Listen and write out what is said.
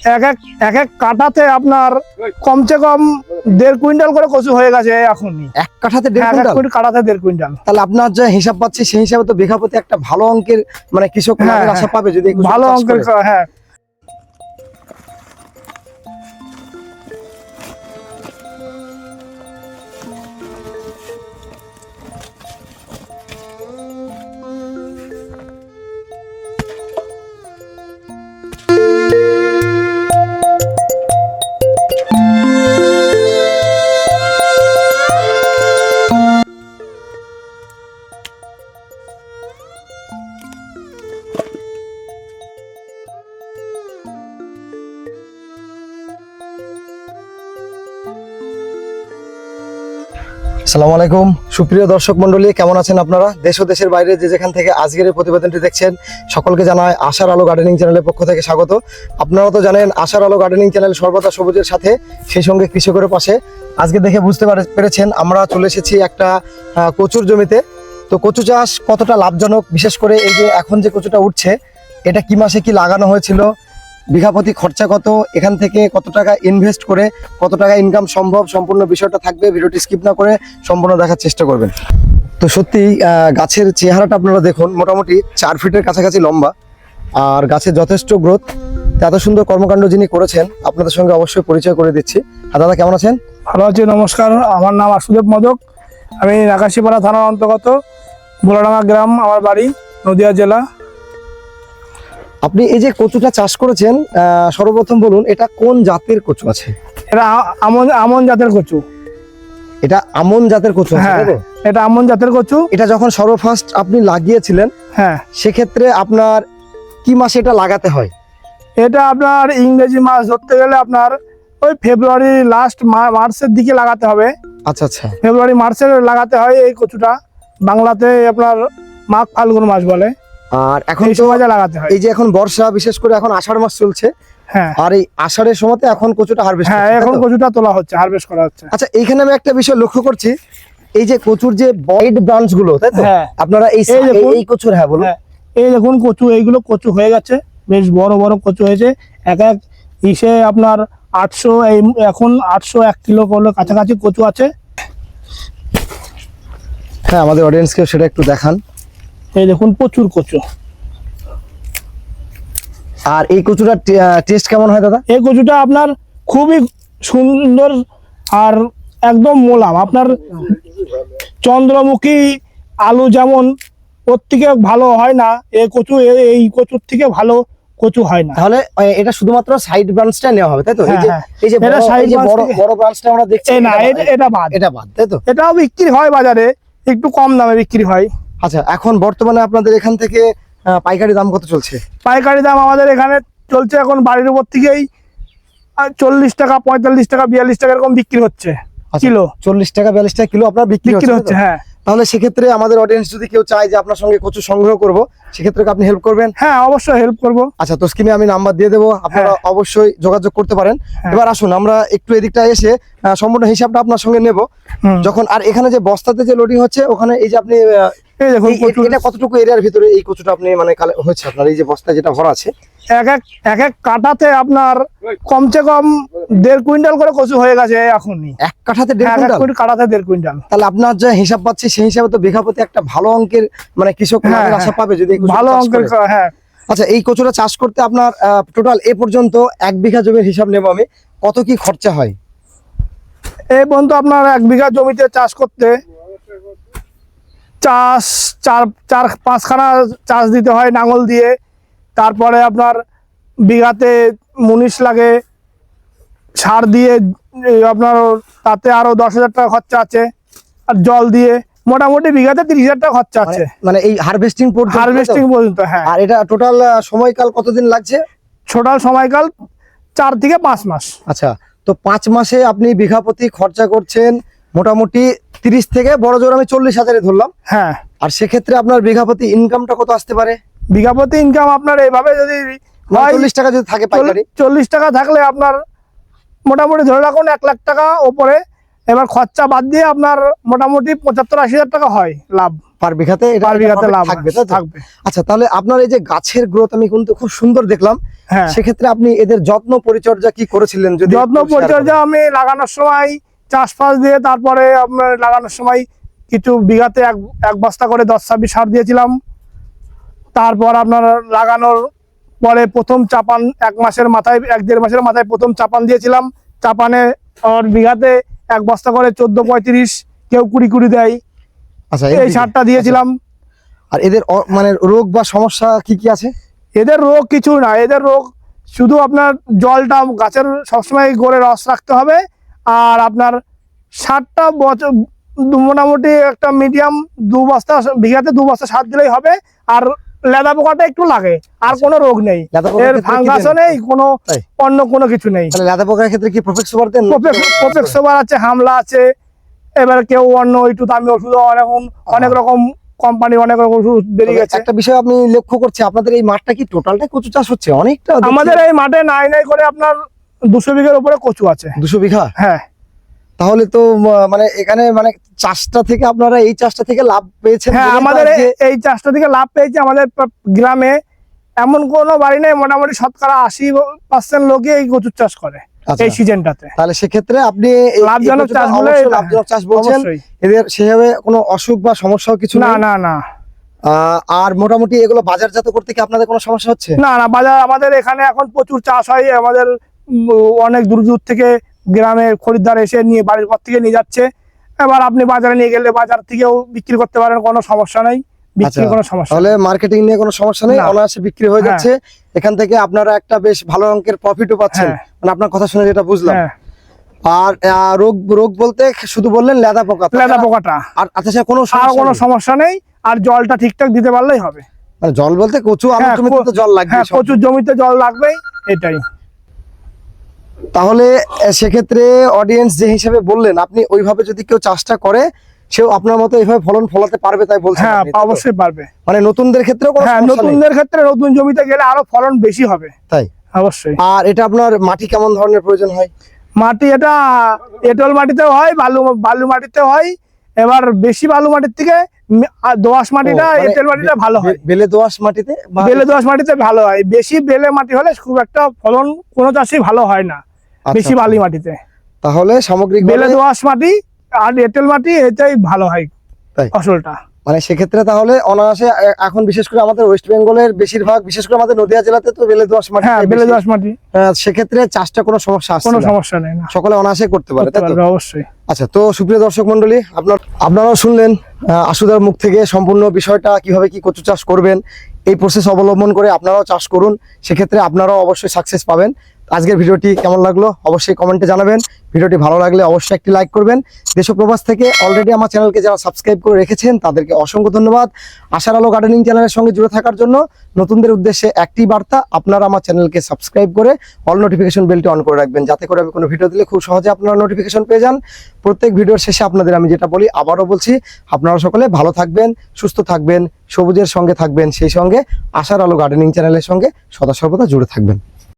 এক এক এক এক কাটাতে আপনার কমসে কম দেড় কুইন্টাল করে কচু হয়ে গেছে এখনই। এক কাঠাতে দেড় এক কুইন্টাল? কাটাতে দেড় কুইন্টাল। তাহলে আপনার যে হিসাব পাচ্ছি সেই হিসাবে তো বিঘা প্রতি একটা ভালো অঙ্কের মানে কৃষক হ্যাঁ, হ্যাঁ। আশা পাবে যদি ভালো অঙ্কের হ্যাঁ। আসসালামু আলাইকুম। সুপ্রিয় দর্শক মন্ডলী কেমন আছেন আপনারা? দেশ ও দেশের বাইরে যে যেখান থেকে আজকের এই প্রতিবেদনটি দেখছেন, সকলকে জানায় আশার আলো গার্ডেনিং চ্যানেলের পক্ষ থেকে স্বাগত। আপনারা তো জানেন, আশার আলো গার্ডেনিং চ্যানেল সর্বদা সবুজের সাথে, সেই সঙ্গে কৃষকের পাশে। আজকে দেখে বুঝতে পেরেছেন, আমরা চলে এসেছি একটা কচুর জমিতে। তো কচু চাষ কতটা লাভজনক? বিশেষ করে এই যে এখন যে কচুটা উঠছে, এটা কি মাসে কি লাগানো হয়েছিল? বিঘা প্রতি খরচা কত? এখান থেকে কত টাকা ইনভেস্ট করে কত টাকা ইনকাম সম্ভব? সম্পূর্ণ বিষয়টা থাকবে, ভিডিওটি স্কিপ না করে সম্পূর্ণ দেখার চেষ্টা করবেন। তো সত্যি গাছের চেহারাটা আপনারা দেখুন, মোটামুটি চার ফিটের কাছাকাছি লম্বা, আর গাছের যথেষ্ট গ্রোথ এত সুন্দর কর্মকাণ্ড যিনি করেছেন, আপনাদের সঙ্গে অবশ্যই পরিচয় করে দিচ্ছি। দাদা, কেমন আছেন? ভালো আছি, নমস্কার। আমার নাম আশুদেব মদক। আমি নাকাশিপাড়া থানার অন্তর্গত বোলাডাঙ্গা গ্রাম, আমার বাড়ি নদিয়া জেলা। আপনি এই যে কচুটা চাষ করেছেন সর্বপ্রথম বলুন এটা কোন জাতের কচু আছে? এটা আমন আমন জাতের কচু। এটা আমন জাতের কচু হ্যাঁ এটা আমন জাতের কচু। এটা যখন সর্বফার্স্ট আপনি লাগিয়েছিলেন হ্যাঁ। সেক্ষেত্রে আপনার কি মাসে এটা লাগাতে হয়? এটা আপনার ইংরেজি মাস ধরতে গেলে আপনার ওই ফেব্রুয়ারি লাস্ট মার্চের দিকে লাগাতে হবে। আচ্ছা আচ্ছা। ফেব্রুয়ারি মার্চের লাগাতে হয় এই কচুটা। বাংলাতে আপনার মাঘ ফাল্গুন মাস বলে। আর এখন এই তো লাগাতে হয়। এই যে এখন বর্ষা বিশেষ করে এখন আষাঢ় মাস চলছে। হ্যাঁ। আর এই আষাঢ়ের সময়তে এখন কচুটা হারভেস্ট হ্যাঁ এখন কচুটা তোলা হচ্ছে হারভেস্ট করা হচ্ছে। আচ্ছা এইখানে আমি একটা বিষয় লক্ষ্য করছি। এই যে কচুর যে বয়েড ব্রাঞ্চগুলো তাই তো? হ্যাঁ। আপনারা এই এই দেখুন। এই- এই কচুর হ্যাঁ বলুন। হ্যাঁ, এই দেখুন কচু এইগুলো কচু হয়ে গেছে। বেশ বড় বড় কচু হয়েছে। এক এক ইসে আপনার আটশো এই এখন আটশো এক কিলো করলে কাছাকাছি কচু আছে। হ্যাঁ আমাদের অডিয়েন্সকে সেটা একটু দেখান। এই দেখুন প্রচুর কচু। আর এই কচুটার টেস্ট কেমন হয় দাদা? এই কচুটা আপনার খুবই সুন্দর আর একদম মোলাম। আপনার চন্দ্রমুখী আলু যেমন ওর থেকে ভালো হয় না এই কচু এই কচুর থেকে ভালো কচু হয় না। তাহলে এটা শুধুমাত্র সাইড ব্রাঞ্চটা নেওয়া হবে তাই তো? এই যে হ্যাঁ, এটা যে branch বড় বড় ব্রাঞ্চটা আমরা দেখছি না এটা বাদ। এটা বাদ তাই তো? এটাও বিক্রি হয় বাজারে একটু কম দামে বিক্রি হয়। আচ্ছা এখন বর্তমানে আপনাদের এখান থেকে পাইকারি দাম কত চলছে? পাইকারি দাম আমাদের এখানে চলছে এখন বাড়ির উপর থেকেই চল্লিশ টাকা পঁয়তাল্লিশ টাকা বিয়াল্লিশ টাকা এরকম বিক্রি হচ্ছে আচ্ছা, কিলো। চল্লিশ টাকা বিয়াল্লিশ টাকা কিলো আপনার বিক্রি হচ্ছে? হ্যাঁ। তাহলে সেক্ষেত্রে আমাদের অডিয়েন্স যদি কেউ চায় যে আপনার সঙ্গে কচু সংগ্রহ করব সেক্ষেত্রে আপনি হেল্প করবেন? হ্যাঁ অবশ্যই হেল্প করব। আচ্ছা তো স্ক্রিনে আমি নাম্বার দিয়ে দেবো আপনারা হ্যাঁ। অবশ্যই যোগাযোগ করতে পারেন। হ্যাঁ। এবার আসুন আমরা একটু এদিকটা এসে সম্পূর্ণ হিসাবটা আপনার সঙ্গে নেব। যখন আর এখানে যে বস্তাতে যে লোডিং হচ্ছে ওখানে এই যে আপনি এটা কতটুকু এরিয়ার ভিতরে এই কচুটা আপনি মানে হচ্ছে আপনার? এই যে বস্তা যেটা ভরা আছে এক এক এক এক কাটাতে আপনার কমসে কম দেড় কুইন্টাল করে কচু হয়ে গেছে এখনই। এক কাঠাতে দেড় কুইন্টাল? কাটাতে দেড় কুইন্টাল। তাহলে আপনার যে হিসাব পাচ্ছি সেই হিসাবে তো বিঘা প্রতি একটা ভালো অঙ্কের মানে কৃষক হ্যাঁ, লাভের হ্যাঁ। আশা পাবে যদি ভালো অঙ্কের হ্যাঁ। আচ্ছা এই কচুটা চাষ করতে আপনার টোটাল এ পর্যন্ত এক বিঘা জমির হিসাব নেব আমি। কত কি খরচা হয়? এই পর্যন্ত আপনার এক বিঘা জমিতে চাষ করতে চাষ চার চার পাঁচখানা চাষ দিতে হয় নাঙল দিয়ে। তারপরে আপনার বিঘাতে মুনিশ লাগে সার দিয়ে আপনার তাতে আরও দশ হাজার টাকা খরচা আছে আর জল দিয়ে মোটামুটি বিঘাতে তিরিশ হাজার টাকা খরচা আছে। মানে- মানে এই হারভেস্টিং হারভেস্টিং পর্যন্ত হ্যাঁ। আর এটা টোটাল সময়কাল কতদিন লাগছে? ছোটাল সময়কাল চার থেকে পাঁচ মাস। আচ্ছা তো পাঁচ মাসে আপনি বিঘা প্রতি খরচা করছেন মোটামুটি তিরিশ থেকে বড় জোর আমি চল্লিশ হাজারে ধরলাম। হ্যাঁ। আর সেক্ষেত্রে আপনার বিঘা প্রতি ইনকামটা কত আসতে পারে? বিঘা প্রতি ইনকাম আপনার এইভাবে যদি চল্লিশ টাকা যদি থাকে চল্লিশ- টাকা থাকলে আপনার মোটামুটি ধরে রাখুন এক লাখ টাকা ওপরে। এবার খরচা বাদ দিয়ে আপনার মোটামুটি পঁচাত্তর আশি হাজার টাকা হয় লাভ। পার বিঘাতে পার বিঘাতে লাভ থাকবে তাই তো? থাকবে। আচ্ছা তাহলে আপনার এই যে গাছের গ্রোথ আমি কিন্তু খুব সুন্দর দেখলাম। হ্যাঁ। সেক্ষেত্রে আপনি এদের যত্ন পরিচর্যা কি করেছিলেন যদি যত্ন পরিচর্যা আমি লাগানোর সময় চাষবাস দিয়ে তারপরে আপনার লাগানোর সময় কিছু বিঘাতে এক এক বস্তা করে দশ ছাব্বিশ সার দিয়েছিলাম। তারপর আপনার লাগানোর পরে প্রথম চাপান এক মাসের মাথায় এক দেড় মাসের মাথায় প্রথম চাপান দিয়েছিলাম। চাপানে আর বিঘাতে এক বস্তা করে চোদ্দ পঁয়ত্রিশ কেউ কুড়ি কুড়ি দেয়। আচ্ছা এই সারটা দিয়েছিলাম। আর এদের মানে রোগ বা সমস্যা কি কি আছে? এদের রোগ কিছু না এদের রোগ শুধু আপনার জলটা গাছের সবসময় গড়ে রস রাখতে হবে আর আপনার সারটা বছর মোটামুটি একটা মিডিয়াম দু বস্তা বিঘাতে দু বস্তা সার দিলেই হবে আর লেদা পোকাটা একটু লাগে আর কোনো রোগ নেই। এর ফাঙ্গাসও নেই কোনো অন্য কোনো কিছু নেই। লেদা পোকার ক্ষেত্রে কি প্রফেক্ট সুপার দেন? প্রোপেক্স সোবার আছে হামলা আছে এবার কেউ অন্য একটু দামি ওষুধ অনেক অনেক রকম কোম্পানি অনেক রকম ওষুধ বেরিয়ে গেছে। একটা বিষয় আমি লক্ষ্য করছি আপনাদের এই মাঠটা কি টোটালটা কচু চাষ হচ্ছে? অনেকটা আমাদের এই মাঠে নাই নাই করে আপনার দুশো বিঘার উপরে কচু আছে। দুশো বিঘা? হ্যাঁ। তাহলে তো মানে এখানে মানে চাষটা থেকে আপনারা এই চাষটা থেকে লাভ পেয়েছেন হ্যাঁ আমাদের এই- চাষটা থেকে লাভ পেয়েছে আমাদের গ্রামে। এমন কোনো বাড়ি নেই মোটামুটি শতকরা আশি পার্সেন্ট লোকই এই কচুর চাষ করে আচ্ছা। এই সিজনটাতে। তাহলে সেক্ষেত্রে আপনি লাভজনক চাষ বলে লাভজনক চাষ বলছেন। এদের সেভাবে কোনো অসুখ বা সমস্যাও কিছু না না না। আহ, আর মোটামুটি এগুলো বাজারজাত করতে কি আপনাদের কোনো সমস্যা হচ্ছে? না না বাজার আমাদের এখানে এখন প্রচুর চাষ হয় আমাদের অনেক দূর দূর থেকে গ্রামে খরিদ্দার এসে নিয়ে বাড়ির পর থেকে নিয়ে যাচ্ছে। এবার আপনি বাজারে নিয়ে গেলে বাজার থেকেও বিক্রি করতে পারেন কোনো সমস্যা নেই। আচ্ছা, কোনো সমস্যা। তাহলে মার্কেটিং নিয়ে কোনো সমস্যা নেই অনায়াসে বিক্রি হয়ে হ্যাঁ। যাচ্ছে। এখান থেকে আপনারা একটা বেশ ভালো অঙ্কের প্রফিটও পাচ্ছেন। হ্যাঁ। মানে আপনার কথা শুনে যেটা বুঝলাম। হ্যাঁ। আর রোগ রোগ বলতে শুধু বললেন লেদা পোকা। লেদা পোকাটা। আর আচ্ছা কোনো আর কোনো সমস্যা নেই। আর জলটা ঠিকঠাক দিতে পারলেই হবে। মানে জল বলতে কচু জমিতে জল লাগবে প্রচুর জমিতে জল লাগবেই এটাই। তাহলে সেক্ষেত্রে অডিয়েন্স যে হিসেবে বললেন আপনি ওইভাবে যদি কেউ চাষটা করে সেও আপনার মতো এইভাবে ফলন ফলাতে পারবে তাই বলছেন হ্যাঁ? অবশ্যই পারবে। মানে নতুনদের ক্ষেত্রেও হ্যাঁ নতুনদের ক্ষেত্রে নতুন জমিতে গেলে আরও ফলন বেশি হবে। তাই? অবশ্যই। আর এটা আপনার মাটি কেমন ধরনের প্রয়োজন হয়? মাটি এটা এঁটেল মাটিতেও হয় বালু বালু মাটিতে হয়। এবার বেশি বালু মাটির থেকে দোআঁশ মাটিটা মানে এঁটেল মাটিটা ভালো হয়। বেলে দোআঁশ মাটিতে বেলে দোআঁশ মাটিতে ভালো হয়। বেশি বেলে মাটি হলে খুব একটা ফলন কোনো চাষই ভালো হয় না। বেশি বালি মাটিতে। তাহলে সামগ্রিক বেলে দোয়াশ মাটি আর এঁটেল মাটি এটাই ভালো হয় ফসলটা। মানে সেক্ষেত্রে তাহলে অনায়াসে এখন বিশেষ করে আমাদের ওয়েস্ট বেঙ্গলের বেশিরভাগ বিশেষ করে আমাদের নদিয়া জেলাতে তো বেলে দোআঁশ মাটি হ্যাঁ বেলে দোআঁশ মাটি। সেক্ষেত্রে চাষটা কোনো সমস্যা কোনো সমস্যা নেই না। সকলে অনায়াসে করতে পারে তাই তো? অবশ্যই। আচ্ছা তো সুপ্রিয় দর্শক মন্ডলী আপনার আপনারাও শুনলেন আশুদার মুখ থেকে সম্পূর্ণ বিষয়টা কীভাবে কি কচু চাষ করবেন এই প্রসেস অবলম্বন করে আপনারাও চাষ করুন। সেক্ষেত্রে আপনারাও অবশ্যই সাকসেস পাবেন। আজকের ভিডিওটি কেমন লাগল অবশ্যই কমেন্টে জানাবেন। ভিডিওটি ভালো লাগলে অবশ্যই একটি লাইক করবেন। দেশ ও প্রবাস থেকে অলরেডি আমার চ্যানেলকে যারা সাবস্ক্রাইব করে রেখেছেন, তাদেরকে অসংখ্য ধন্যবাদ। আশার আলো গার্ডেনিং চ্যানেলের সঙ্গে জুড়ে থাকার জন্য নতুনদের উদ্দেশ্যে একটি বার্তা, আপনারা আমার চ্যানেলকে সাবস্ক্রাইব করে অল নোটিফিকেশন বেলটি অন করে রাখবেন। যাতে করে আমি কোনো ভিডিও দিলে খুব সহজে আপনারা নোটিফিকেশন পেয়ে যান। প্রত্যেক ভিডিওর শেষে আপনাদের আমি যেটা বলি, আবারও বলছি, আপনারা সকলে ভালো থাকবেন, সুস্থ থাকবেন, সবুজের সঙ্গে থাকবেন, সেই সঙ্গে আশার আলো গার্ডেনিং চ্যানেলের সঙ্গে সদা সর্বদা জুড়ে থাকবেন।